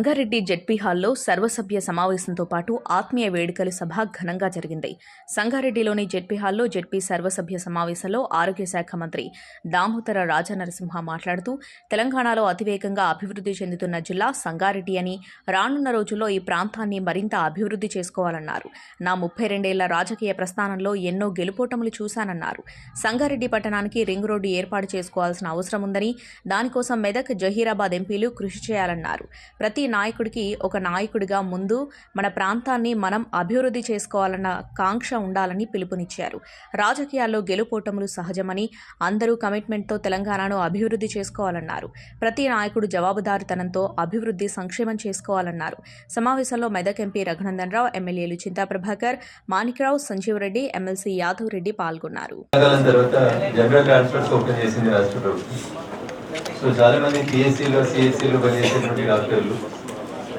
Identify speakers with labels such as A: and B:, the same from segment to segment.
A: Sangareddy ZP హాల్లో సర్వసభ్య సమావేశంతో పాటు ఆత్మీయ వేడుకల సభ ఘనంగా జరిగింది. సంగారెడ్డిలోని జెడ్పీ హాల్లో జెడ్పీ సర్వసభ్య సమావేశంలో ఆరోగ్య శాఖ మంత్రి దామోదర రాజనరసింహ మాట్లాడుతూ తెలంగాణలో అతివేగంగా అభివృద్ధి చెందుతున్న జిల్లా సంగారెడ్డి అని రానున్న రోజుల్లో ఈ ప్రాంతాన్ని మరింత అభివృద్ధి చేసుకోవాలన్నారు. నా ముప్పై రెండేళ్ళ రాజకీయ ప్రస్థానంలో ఎన్నో గెలుపోటములు చూశానన్నారు. సంగారెడ్డి పట్టణానికి రింగ్ రోడ్డు ఏర్పాటు చేసుకోవాల్సిన అవసరం ఉందని దానికోసం మెదక్ జహీరాబాద్ ఎంపీలు కృషి చేయాలన్నారు. ప్రతి నాయకుడికి ఒక నాయకుడిగా ముందు మన ప్రాంతాన్ని మనం అభివృద్ధి చేసుకోవాలన్న కాంక్ష ఉండాలని పిలుపునిచ్చారు. రాజకీయాల్లో గెలుపోటములు సహజమని అందరూ కమిట్మెంట్తో తెలంగాణను అభివృద్ధి చేసుకోవాలన్నారు. ప్రతి నాయకుడు జవాబుదారితనంతో అభివృద్ధి సంక్షేమం చేసుకోవాలన్నారు. సమావేశంలో మెదక్ ఎంపీ రఘునందన్ రావు ఎమ్మెల్యేలు చింతా ప్రభాకర్ మాణిక్రావు సంజీవ్ రెడ్డి ఎమ్మెల్సీ యాదవ్ రెడ్డి పాల్గొన్నారు.
B: సో చాలా మంది పిఎస్సీలో సిఎస్సీలో పనిచేసేటువంటి డాక్టర్లు.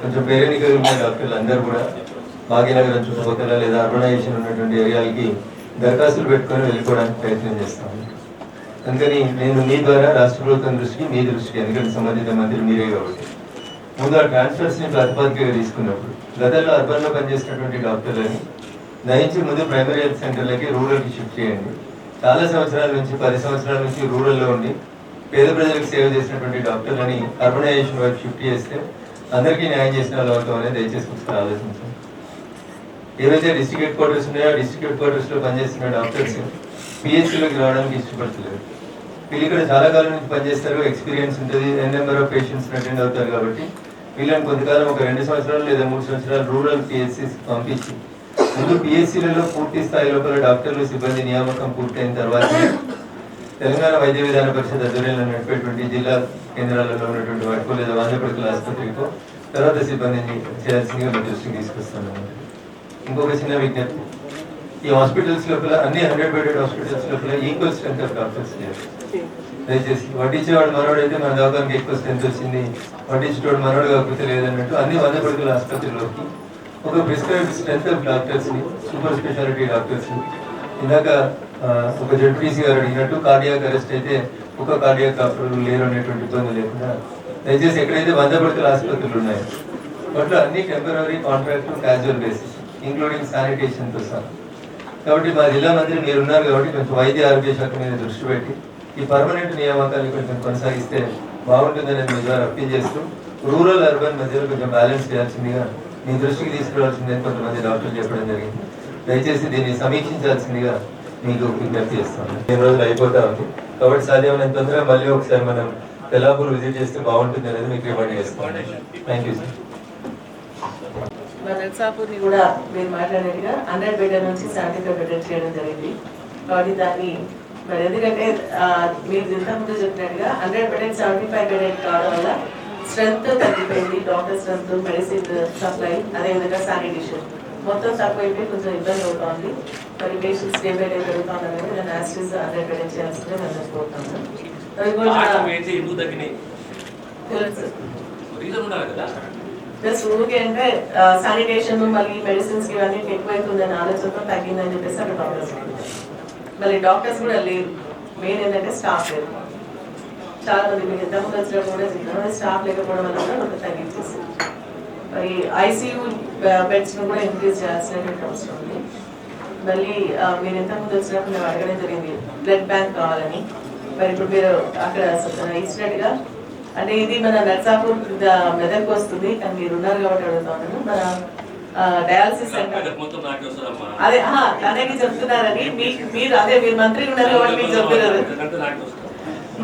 B: కొంచెం పేరెనికలు ఉన్న డాక్టర్లు అందరూ కూడా. భాగ్యనగరం చుట్టుపక్కల లేదా అర్బనైజేషన్ ఉన్నటువంటి ఏరియాలకి దరఖాస్తులు పెట్టుకొని వెళ్ళిపోవడానికి ప్రయత్నం చేస్తాను అందుకని నేను మీ ద్వారా రాష్ట్ర ప్రభుత్వం దృష్టికి మీ దృష్టికి ఎందుకంటే సంబంధిత మంత్రి మీరే కాబట్టి. ముందు ఆ ట్రాన్స్ఫర్స్ని ప్రతిపాదికగా తీసుకున్నప్పుడు గతంలో అర్బన్లో పనిచేసినటువంటి డాక్టర్లని దయించి ముందు ప్రైమరీ హెల్త్ సెంటర్లకి రూరల్కి షిఫ్ట్ చేయండి. చాలా సంవత్సరాల నుంచి పది సంవత్సరాల నుంచి రూరల్లో ఉండి పేద ప్రజలకు సేవ చేసినటువంటి డాక్టర్లని అర్బనైజేషన్ వైపు షిఫ్ట్ చేస్తే అందరికీ న్యాయం చేసిన వాళ్ళు అవుతాం అనేది దయచేసి ఒకసారి ఆలోచించండి. ఏవైతే డిస్ట్రిక్ట్ హెడ్ క్వార్టర్స్ ఉన్నాయో డిస్ట్రిక్ట్ హెడ్ క్వార్టర్స్లో పనిచేస్తున్న డాక్టర్స్ పిహెచ్సిలోకి రావడానికి ఇష్టపడతలేరు వీళ్ళు ఇక్కడ చాలా కాలం నుంచి పనిచేస్తారు ఎక్స్పీరియన్స్ ఉంటుంది N number of patients attend అవుతారు కాబట్టి వీళ్ళని కొంతకాలం ఒక రెండు సంవత్సరాలు లేదా మూడు సంవత్సరాలు రూరల్ పిహెచ్సి పంపించి ముందు పిహెచ్సిలలో పూర్తి స్థాయి లోపల డాక్టర్లు సిబ్బంది నియామకం పూర్తయిన తర్వాత తెలంగాణ వైద్య విధాన పరిషత్ ఆధ్వర్యంలో నడిపేటువంటి జిల్లా కేంద్రాలలో ఉన్నటువంటి వాటికో లేదా వాంధ్రపడుకుల ఆసుపత్రికో తర్వాత సిబ్బందిని చేయాల్సిందిగా మీ దృష్టికి తీసుకొస్తాను. ఇంకొక చిన్న విజ్ఞప్తి. ఈ హాస్పిటల్స్ లోపల అన్ని హండ్రెడ్ బెడెడ్ హాస్పిటల్స్ లోపల ఈక్వల్ స్ట్రెంత్ ఆఫ్ డాక్టర్స్ చేయాలి దయచేసి వడ్డించేవాడు మనోడైతే మన దవాఖానికి ఎక్కువ స్ట్రెంత్ వచ్చింది వడ్డించేవాడు మనోడు కాకపోతే లేదన్నట్టు అన్ని వంద పడుకుల ఆసుపత్రిలోకి ఒక ప్రిస్క్రైబ్ స్ట్రెంత్ ఆఫ్ డాక్టర్స్ని సూపర్ స్పెషాలిటీ డాక్టర్స్ ఇందాక ఒక జడ్పీసీ గారు అడిగినట్టు కార్డియాక్ అరెస్ట్ అయితే ఒక కార్డియాక్ డాక్టర్లు లేరు అనేటువంటి ఇబ్బంది లేకుండా దయచేసి ఎక్కడైతే వంద ఆసుపత్రులు ఉన్నాయో వాటిలో అన్ని temporary contract casual basis including శానిటేషన్తో sir సహా. కాబట్టి మా జిల్లా మంత్రి మీరు ఉన్నారు కాబట్టి కొంచెం వైద్య ఆరోగ్య శాఖ మీద దృష్టి పెట్టి ఈ పర్మనెంట్ నియామకాన్ని కొంచెం కొనసాగిస్తే బాగుంటుందని మీ ద్వారా అప్పీల్ చేస్తూ రూరల్ అర్బన్ మధ్యలో కొంచెం బ్యాలెన్స్ చేయాల్సిందిగా మీ దృష్టికి తీసుకురావాల్సిందని కొంతమంది డాక్టర్లు చెప్పడం జరిగింది. దయచేసి దీన్ని సమీక్షించాల్సిందిగా మీకు విజ్ఞప్తి చేస్తాను ఈ రోజులు అయిపోతా ఉంది. కాబట్టి సాధ్యమైనంత తొందరగా మళ్ళీ ఒకసారి మనం తెల్లాపూర్ విజిట్ చేస్తే బాగుంటుంది అనేది మీకు రిమైండ్ చేస్తాను థ్యాంక్ యూ సార్
C: మన కూడా మీరు మాట్లాడినట్టుగా హండ్రెడ్ బెటర్ నుంచి సెవెంటీ ఫైవ్ బెటర్ చేయడం జరిగింది. కాబట్టి దాన్ని మరి ఎందుకంటే మీరు ఇంతకుముందు చెప్పినట్టుగా hundred bedded seventy five bedded కావడం వల్ల స్ట్రెంత్ తగ్గిపోయింది డాక్టర్ స్ట్రెంత్ మెడిసిన్ సప్లై అదేవిధంగా శానిటేషన్. మొత్తం తక్కువైపోయి కొంచెం ఇబ్బంది అవుతోంది. మరి పేషెంట్స్ డే బై డే పెరుగుతుంది అనేది దాన్ని యాక్సిస్ హండ్రెడ్ బెటర్ చేయాల్సిందే నేను ప్లస్ ఊరికే అంటే శానిటేషన్ మళ్ళీ మెడిసిన్స్ ఇవన్నీ ఎక్కువైతుందని ఆలోచనతో తగ్గిందని చెప్పేసి అక్కడ డాక్టర్స్ మళ్ళీ డాక్టర్స్ కూడా లేరు. మెయిన్ ఏంటంటే స్టాఫ్ లేదు చాలా మంది మీకు ఇంతకుముందు వచ్చినప్పుడు కూడా స్టాఫ్ లేకపోవడం వల్ల కొంత తగ్గించేసి మరి ఐసీయూ బెడ్స్ను కూడా ఇంక్రీజ్ చేయాల్సినటువంటి అవసరం ఉంది. మళ్ళీ మీరు ఇంతకుముందు వచ్చినప్పుడు మేము అడగడం జరిగింది బ్లడ్ బ్యాంక్ కావాలని. మరి ఇప్పుడు మీరు అక్కడ ఇచ్చినట్టుగా అంటే ఇది మన నర్సాపూర్ మెదక్ వస్తుంది కానీ మీరు ఉన్నారు కాబట్టి అడుగుతాను మన డయాలసిస్ సెంటర్. అదే అదేకి చెప్తున్నారని మీకు మీరు అదే మీరు మంత్రి ఉన్నారు కాబట్టి మీకు చెప్తున్నారు.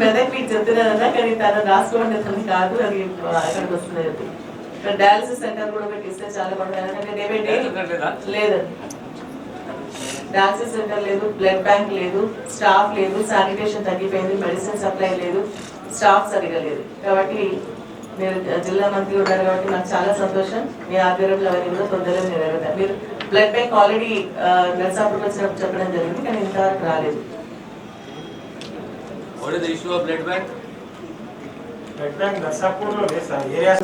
D: మెదక్
C: మీకు చెప్తున్నారన్నా కానీ తను రాసుకోండి కాదు అది అక్కడికి వస్తుంది అది ఇక్కడ డయాలసిస్ సెంటర్ కూడా పెట్టిస్తే చాలా బాగుంటుంది.
D: లేదా?
C: లేదండి డయాలసిస్ సెంటర్ లేదు బ్లడ్ బ్యాంక్ లేదు స్టాఫ్ లేదు శానిటేషన్ తగ్గిపోయింది మెడిసిన్ సప్లై లేదు స్టాఫ్ సరిగా లేదు. కాబట్టి మీరు జిల్లా మంత్రి ఉన్నారు కాబట్టి నాకు చాలా సంతోషం. మీ ఆధ్వర్యంలో అవన్నీ కూడా తొందరగా నెరవేరుతారు మీరు బ్లడ్ బ్యాంక్ ఆల్రెడీ నర్సాపూర్కి వచ్చినప్పుడు చెప్పడం జరిగింది కానీ ఇంతవరకు రాలేదు.
D: బ్లడ్ బ్యాంక్
E: బ్లడ్ బ్యాంక్ నర్సాపూర్లో లేదు సార్ ఏరియా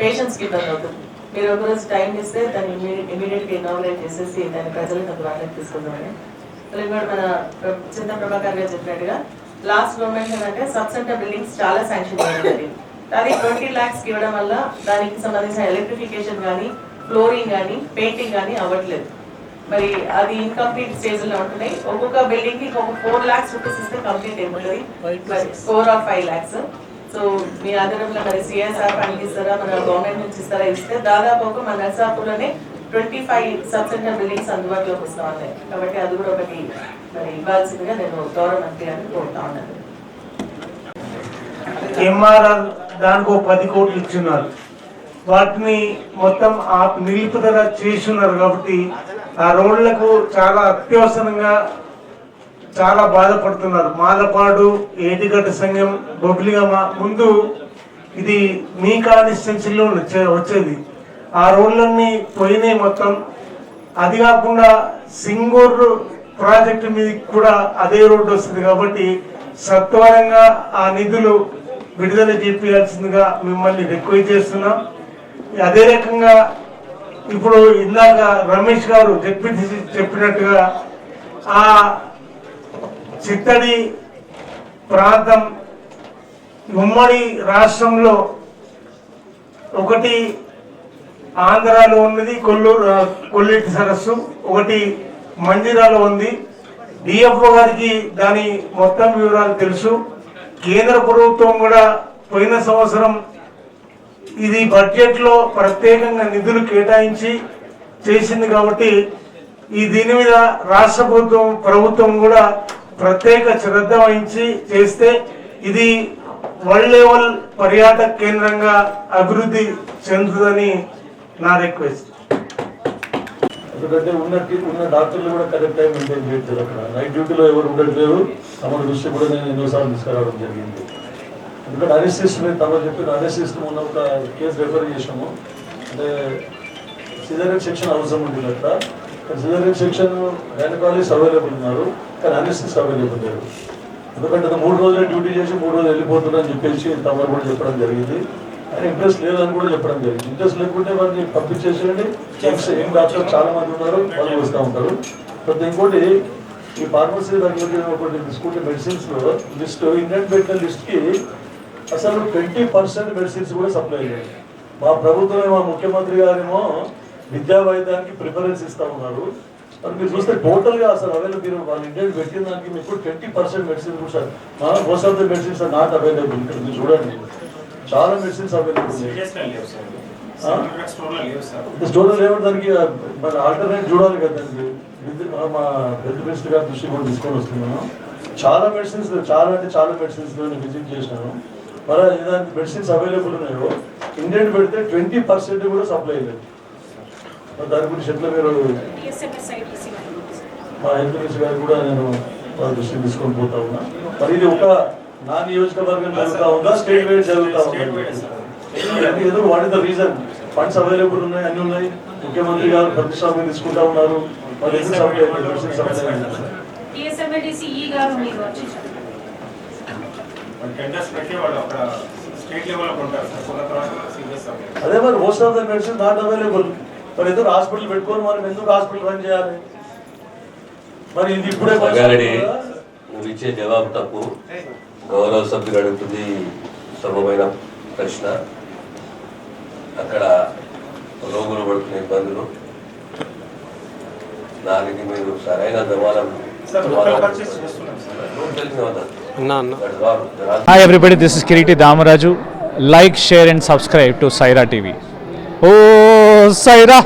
C: పేషెంట్స్కి ఇబ్బంది అవుతుంది. మీరు ఒక రోజు టైం ఇస్తే దాన్ని ఇమీడియట్గా ఇనాగ్రేట్ చేసేసి దాన్ని ప్రజలకు అది వాళ్ళకి తీసుకుందామని. మరి కూడా మన చింత ప్రభాకర్ గారు చెప్పినట్టుగా లాస్ట్ మూమెంట్ ఏంటంటే సబ్ సెంటర్ బిల్డింగ్స్ చాలా శాంక్షన్ చేయాలి అది ట్వంటీ ల్యాక్స్ ఇవ్వడం వల్ల దానికి సంబంధించిన ఎలక్ట్రిఫికేషన్ కానీ ఫ్లోరింగ్ కానీ పెయింటింగ్ కానీ అవ్వట్లేదు. మరి అది ఇన్కంప్లీట్ స్టేజ్లో ఉంటున్నాయి. ఒక్కొక్క బిల్డింగ్కి ఒక ఫోర్ లాక్స్ రూపీస్ ఇస్తే కంప్లీట్ అయిపోతుంది four or five lakhs so మీ ఆధారంలో మరి సిఎస్ఆర్ ఫండ్ ఇస్తారా మన గవర్నమెంట్ నుంచి ఇస్తారా? ఇస్తే దాదాపు ఒక మన నర్సాపూర్లోనే twenty five sub centre buildings అందుబాటులోకి వస్తా ఉన్నాయి. కాబట్టి అది కూడా ఒకటి మరి ఇవ్వాల్సిందిగా నేను గౌరవ మంత్రి గారిని కోరుతా ఉన్నాను.
E: ఎంఆర్ఆర్ దానికి ఒక పది కోట్లు ఇచ్చున్నారు. వాటిని మొత్తం ఆ నిలుపుదల చేస్తున్నారు కాబట్టి ఆ రోడ్లకు చాలా అత్యవసరంగా చాలా బాధపడుతున్నారు. మాలపాడు ఏటిగడ్డ సంఘం బొబ్లిగమ్మ ముందు ఇది మీ కాన్స్టిట్యున్సీలో వచ్చే- వచ్చేది. ఆ రోడ్లన్నీ పోయినాయి మొత్తం. అది కాకుండా సింగూర్ ప్రాజెక్టు మీద కూడా అదే రోడ్డు వస్తుంది కాబట్టి సత్వరంగా ఆ నిధులు విడుదల చేపించాల్సిందిగా మిమ్మల్ని రిక్వెస్ట్ చేస్తున్నాం. అదే రకంగా ఇప్పుడు ఇందాక రమేష్ గారు చెప్పి చెప్పినట్టుగా ఆ చిత్తడి ప్రాంతం ఉమ్మడి రాష్ట్రంలో ఒకటి ఆంధ్రాలో ఉన్నది కొల్లూరు ఆ, కొల్లేటి సరస్సు ఒకటి మంజిరాలో ఉంది. డిఎఫ్ఓ గారికి దాని మొత్తం వివరాలు తెలుసు. కేంద్ర ప్రభుత్వం కూడా పోయిన సంవత్సరం ఇది బడ్జెట్లో ప్రత్యేకంగా నిధులు కేటాయించి చేసింది కాబట్టి ఈ దీని మీద రాష్ట్ర ప్రభుత్వం ప్రభుత్వం కూడా ప్రత్యేక శ్రద్ధ వహించి చేస్తే ఇది వరల్డ్ లెవెల్ పర్యాటక కేంద్రంగా అభివృద్ధి చెందుతుందని నా రిక్వెస్ట్.
F: ఎందుకంటే ఉన్న ఉన్న డాక్టర్లు కూడా కరెక్ట్ టైం మెయింటైన్ చేయట్లేదు అక్కడ. నైట్ డ్యూటీలో ఎవరు ఉండట్లేదు. తమ దృష్టి కూడా నేను ఎన్నోసార్లు తీసుకురావడం జరిగింది. ఎందుకంటే అనెసిస్ట్ మీద తమ చెప్పిన అనెసిస్ట్ ఉన్న ఒక కేసు రెఫర్ చేసాము అంటే సిజరియన్ సెక్షన్ అవసరం ఉంటుంది అక్కడ సిజరియన్ సెక్షన్ గైనకాలజిస్ట్ అవైలబుల్ ఉన్నారు. కానీ అనెసిస్ట్ సౌకర్యం లేరు ఎందుకంటే మూడు రోజులు డ్యూటీ చేసి మూడు రోజులు వెళ్ళిపోతుందని చెప్పేసి తమరు కూడా చెప్పడం జరిగింది. ఆయన ఇంట్రెస్ట్ లేదని కూడా చెప్పడం జరిగింది. ఇంట్రెస్ట్ లేకుంటే వారిని పంపించేసేయండి. యంగ్స్ ఏం డాక్టర్ చాలా మంది ఉన్నారు వాళ్ళు వస్తూ ఉంటారు. ప్రతి ఇంకోటి ఈ ఫార్మసీ దగ్గర ఒకటి తీసుకుంటే మెడిసిన్స్ లిస్ట్ ఇండియన్ పెట్టిన లిస్ట్కి అసలు ట్వంటీ పర్సెంట్ మెడిసిన్స్ కూడా సప్లై అయ్యాయి మా ప్రభుత్వం మా ముఖ్యమంత్రి గారేమో విద్యా వైద్యానికి ప్రిఫరెన్స్ ఇస్తా ఉన్నారు. మరి మీరు చూస్తే టోటల్గా అసలు అవైలబుల్ మీరు వాళ్ళు ఇండియన్ పెట్టిన దానికి మీకు ట్వంటీ పర్సెంట్ మెడిసిన్ కూడా సార్. మా most of the medicines are not available ఇక్కడ మీరు చూడండి. చాలా మెడిసిన్స్ అవైలబుల్ ఉన్నాయి. స్టోర్ లేవడం దానికి మన ఆల్టర్నేట్ చూడాలి కదా దానికి. మా- హెల్త్ మినిస్టర్ గారి దృష్టి కూడా తీసుకొని వస్తున్నాను. చాలా మెడిసిన్స్ చాలా అంటే చాలా మెడిసిన్స్ నేను విజిట్ చేసినాను మరి ఇలాంటి మెడిసిన్స్ అవైలబుల్ ఉన్నాయో ఇండియన్ పెడితే ట్వంటీ పర్సెంట్ కూడా సప్లై లేదు. మరి దాని గురించి ఎట్లా మీరు మా హెల్త్ మినిస్టర్ గారు కూడా నేను వాళ్ళ దృష్టికి తీసుకొని పోతా ఉన్నా. మరి ఇది ఒక నా నియోజకవర్గం జరుగుతా ఉందా స్టేట్ వైడ్ జరుగుతా ఉందా? ఏదో what is the reason. Funds available ఉన్నాయి అన్ని ఉన్నాయి. ముఖ్యమంత్రి గారు ప్రతిష్టాపన తీసుకుంటా ఉన్నారు. మరి అదే మరి most of the medicine not available మరి ఎందుకు హాస్పిటల్ పెట్టుకొని మనం ఎందుకు హాస్పిటల్ రన్ చేయాలి? మరి ఇది ఇప్పుడే
G: నువ్వు ఇచ్చే జవాబు తప్పు. గౌరవ సభ్యులు అడుగుతుంది సులభమైన ప్రశ్న. అక్కడ రోగులు పడుతున్న ఇబ్బందులు. దానికి మీరు సరైన జవాబు
E: సార్ లోకల్ పర్చేస్ చేస్తున్నాం సార్.
G: తెలిసిన వదలు.
H: అన్నా అన్న.
G: That is all. There are-
I: జోసైరా